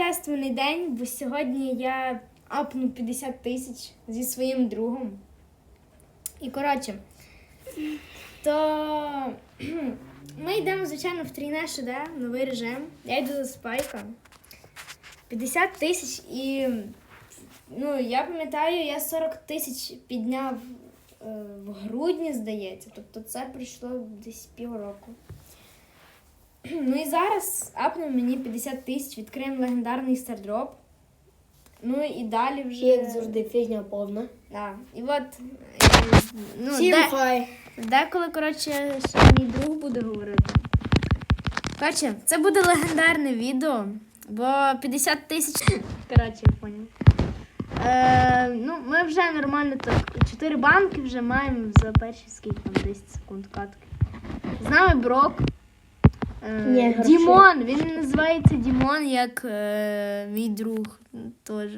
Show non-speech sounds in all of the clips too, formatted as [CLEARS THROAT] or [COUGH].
торжественний день, бо сьогодні я апну 50 тисяч зі своїм другом. І коротше, то [CLEARS THROAT] ми йдемо, звичайно, в трійне ШД, новий режим. Я йду за спайка. 50 тисяч і ну, я пам'ятаю, я 40 тисяч підняв е, в грудні, здається. Тобто це пройшло десь півроку. [CLEARS THROAT] Ну і зараз апнув мені 50 тисяч, відкриємо легендарний стардроп. Ну і далі вже. Як завжди, фігня повна. Да. І от. Ну, Всім де, хай. деколи, коротше, ще мій друг буде говорити. Коротше, це буде легендарне відео, бо 50 тисяч. [CLEARS THROAT] Коротше, я поняв. Е, ну, ми вже нормально так. 4 банки вже маємо за перші скільки там 10 секунд катки. З нами Брок. Е, Ні. Дімон, він називається Дімон, як е, мій друг теж.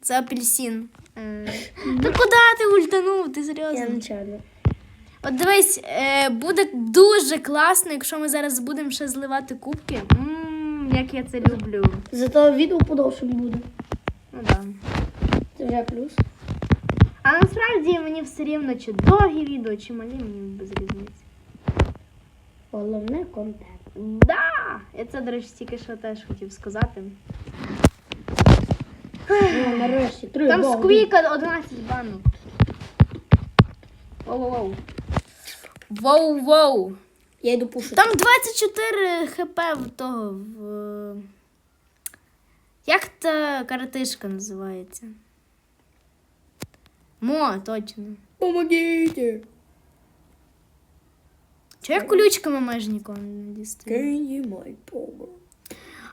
Це апельсин. Е, Та куди ти ультанув? Ти серйозно? Я начально. От дивись, е, буде дуже класно, якщо ми зараз будемо ще зливати кубки. Ммм, як я це люблю. Зато відео подовше буде. Ну да. Це вже плюс. А насправді мені все рівно, чи довгі відео, чи малі, мені без різниці. Головне контент. Да! Я це, до речі, тільки що теж хотів сказати. Ну, нарешті, три Там банки. сквіка 11 банок. Воу-воу-воу. Воу-воу. Я йду пушити. Там 24 хп в того. В... Як та каратишка називається? Мо, точно. Помогите. Чого я колючками майже нікого не дістаю?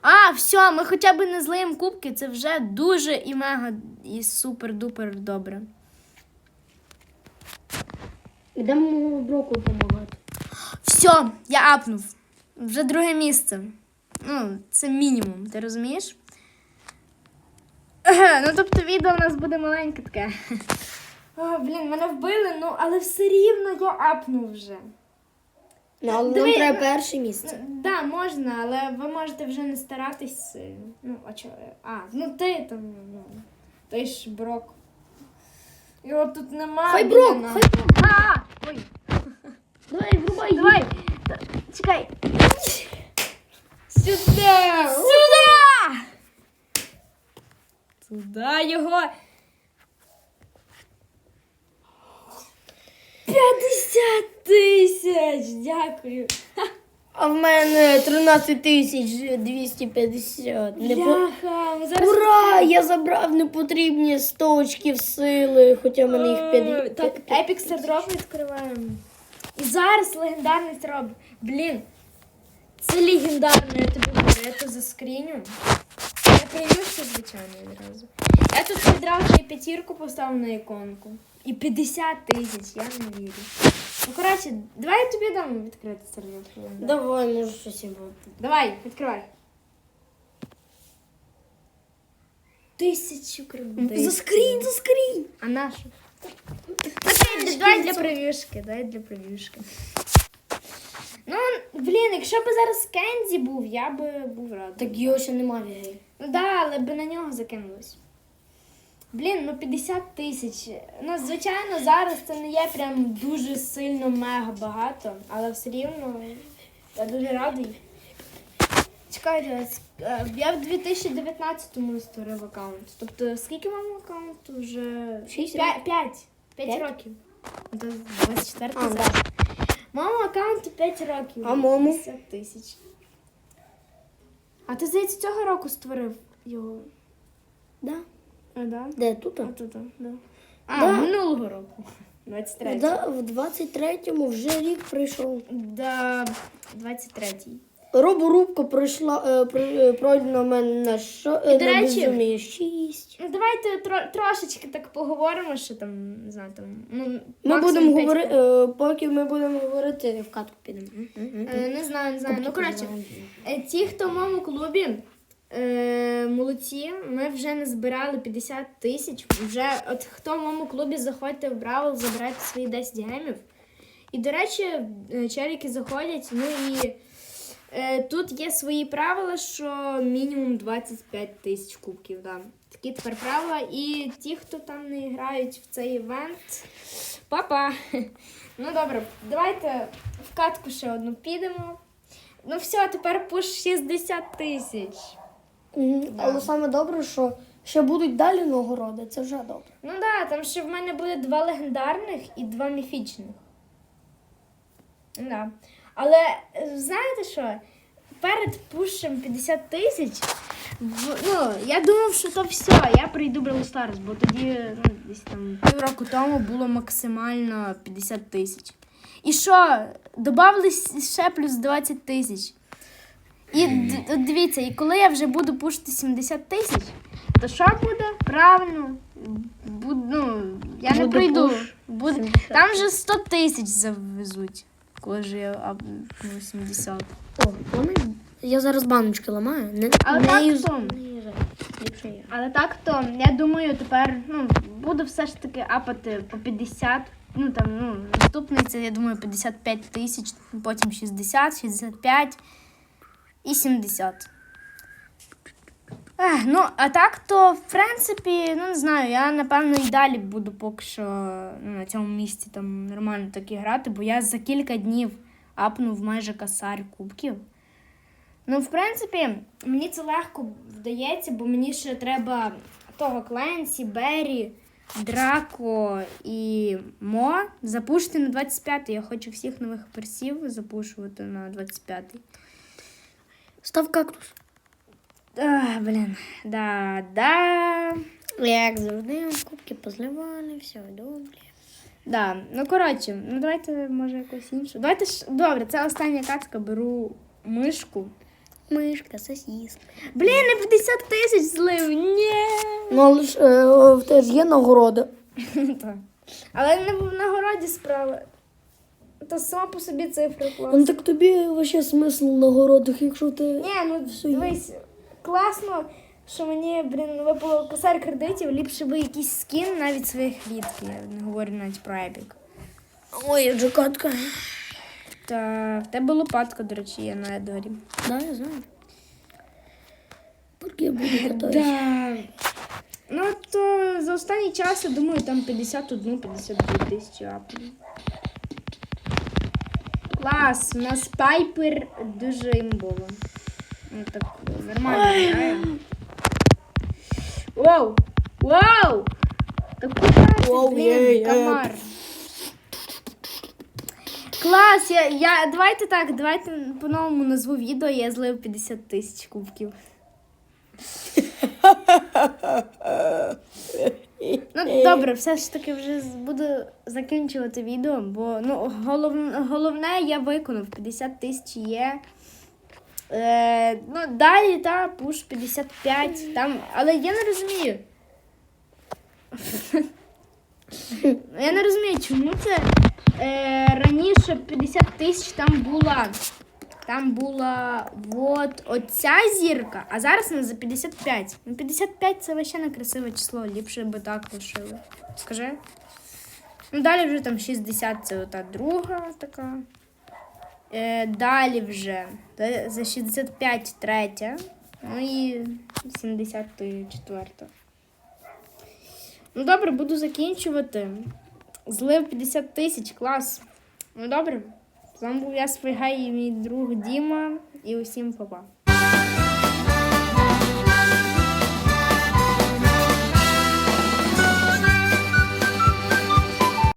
А, все, ми хоча б не злиємо кубки, це вже дуже і мега і супер-дупер добре. Йдемо броку допомагати. Все, я апнув. Вже друге місце. Ну, це мінімум, ти розумієш? Ну, тобто відео у нас буде маленьке таке. [LAUGHS] О, блін, мене вбили, ну але все рівно я апнув вже. Ну, але Диви, нам треба перше місце. Так, да, можна, але ви можете вже не старатись сильно. Ну, а чого? А, ну ти там, ну, ти ж брок. Його тут нема. Хай брок, хай брок. А, ой. Давай, врубай. Давай. Т- Чекай. Сюди! Сюди! Туди його. 50 тисяч! Дякую. А в мене 13 тисяч 250. Не по... Бляха, ми зараз... Ура! Я забрав непотрібні 100 очків сили, хоча в мене їх Е, 50. Так, епік стардроп відкриваємо. І зараз легендарний стардроп. Блін, це легендарно, я тобі говорю, я то заскріню. Я приймуся, звичайно, відразу. Я тут відразу і п'ятірку поставив на іконку. І 50 тисяч, я не вірю. Ну, коротше, давай я тобі дам відкрити стардроп. Давай, може щось і буде. Давай, відкривай. Тисячу кредитів. Заскрінь, заскрінь! А нашу? Давай для прев'юшки, дай для прев'юшки. Ну, блін, якщо б зараз Кензі був, я би був радий. Так його ще немає. Ну да, але би на нього закинулось. Блін, ну 50 тисяч. Ну, звичайно, зараз це не є прям дуже сильно мега багато, але все рівно я дуже радий. Чекайте, я в 2019-му створив аккаунт. Тобто, скільки вам аккаунту вже? Шість П'ять. П'ять. П'ять П'ять? років. То 24 А, зараз. да. Аккаунту 5 років. А мому? 50 тисяч. А ти, здається, цього року створив його. Да. А, да? Де тут? А тут, да. А, Да. минулого року. 23. Да, в 23-му вже рік прийшов. Да, 23-й. Роборубка пройшла, е, про- е, пройдена в мене на що? І, до речі- 6. Ну, давайте тро- трошечки так поговоримо, що там, не знаю, там. Ну, Ми максимум будемо п'ять говорити, хвилин. поки ми будемо говорити, в катку підемо. Е, Не знаю, не знаю. Ну, коротше, е, ті, хто в моєму клубі, е, молодці, ми вже не збирали 50 тисяч. Вже от хто в моєму клубі заходьте в Бравл, забирайте свої 10 гемів. І, до речі, е, челіки заходять, ну і Е, тут є свої правила, що мінімум 25 тисяч кубків. Да. Такі тепер правила. І ті, хто там не грають в цей івент, папа. Ну добре, давайте в катку ще одну підемо. Ну все, тепер пуш 60 тисяч. Але саме добре, що ще будуть далі нагороди, це вже добре. Ну да, там ще в мене буде два легендарних і два міфічних. Да. Але е, знаєте що? Перед пушем 50 тисяч. Ну, я думав, що то все, я прийду Brawl Stars, бо тоді ну, десь там півроку тому було максимально 50 тисяч. І що? Добавили ще плюс 20 тисяч. І д- дивіться, і коли я вже буду пушити 70 тисяч, то що буде? Правильно. Буд, ну, я не Буде прийду. пуш Буде, 70. там вже 100 тисяч завезуть. Коли ж я ап- 80. О, вони... Я зараз баночки ламаю. Не, Але не так юз- то. не юзай. Ліпше я. Але так то, я думаю, тепер ну, буду все ж таки апати по 50. Ну там, ну, наступний це, я думаю, 55 тисяч, потім 60, 65 і 70. Ех, ну, а так то, в принципі, ну не знаю, я напевно і далі буду поки що ну, на цьому місці там нормально так і грати, бо я за кілька днів апнув майже касар кубків. Ну, в принципі, мені це легко вдається, бо мені ще треба того Кленсі, Беррі, Драко і Мо запушити на 25-й. Я хочу всіх нових персів запушувати на 25-й. Став кактус. А, блін, да, да. Як завжди, кубки позливали, все добре. Да, ну коротше, ну давайте може якось іншу. Давайте ж. Добре, це остання катка, беру мишку. Мишка, сосіска. Блін, не 50 тисяч злив. Ні. Ну, але ж е, в тебе ж є нагорода. [LAUGHS] Так. Але не в нагороді справа. То сама по собі цифра Ну так тобі вообще смисл в нагородах, якщо ти. Ні, ну Все є. дивись, класно, що мені, блін, випало косар кредитів, ліпше би якийсь скін навіть своїх клітки. Я не говорю навіть про епік. Ой, джекатка. Та в тебе лопатка, до речі, є на Едорі. Да, я знаю. Поки я буду кататися. Да. Ну, то за останній час, я думаю, там 51-52 тисячі апів. Клас, у нас пайпер дуже імбова. Ну так нормально грає. Воу! Воу! Та куди ти, Воу, блін, є, є. комар? Клас, я, я, давайте так, давайте по-новому назву відео, я злив 50 тисяч кубків. Ну, добре, все ж таки вже буду закінчувати відео, бо ну, голов, головне я виконав 50 тисяч є. Е, ну, далі, та, пуш 55, там, але я не розумію. Я не розумію, чому це е, раніше 50 тисяч там була. Там була от оця зірка, а зараз вона за 55. Ну, 55 це вообще не красиве число, ліпше би так лишили. Скажи. Ну, далі вже там 60 це ота друга така. Е, далі вже за 65 третя. Ну і 70 четверта. Ну добре, буду закінчувати. Злив 50 тисяч, клас. Ну добре. З вами був я Свигай і мій друг Діма. І усім па-па.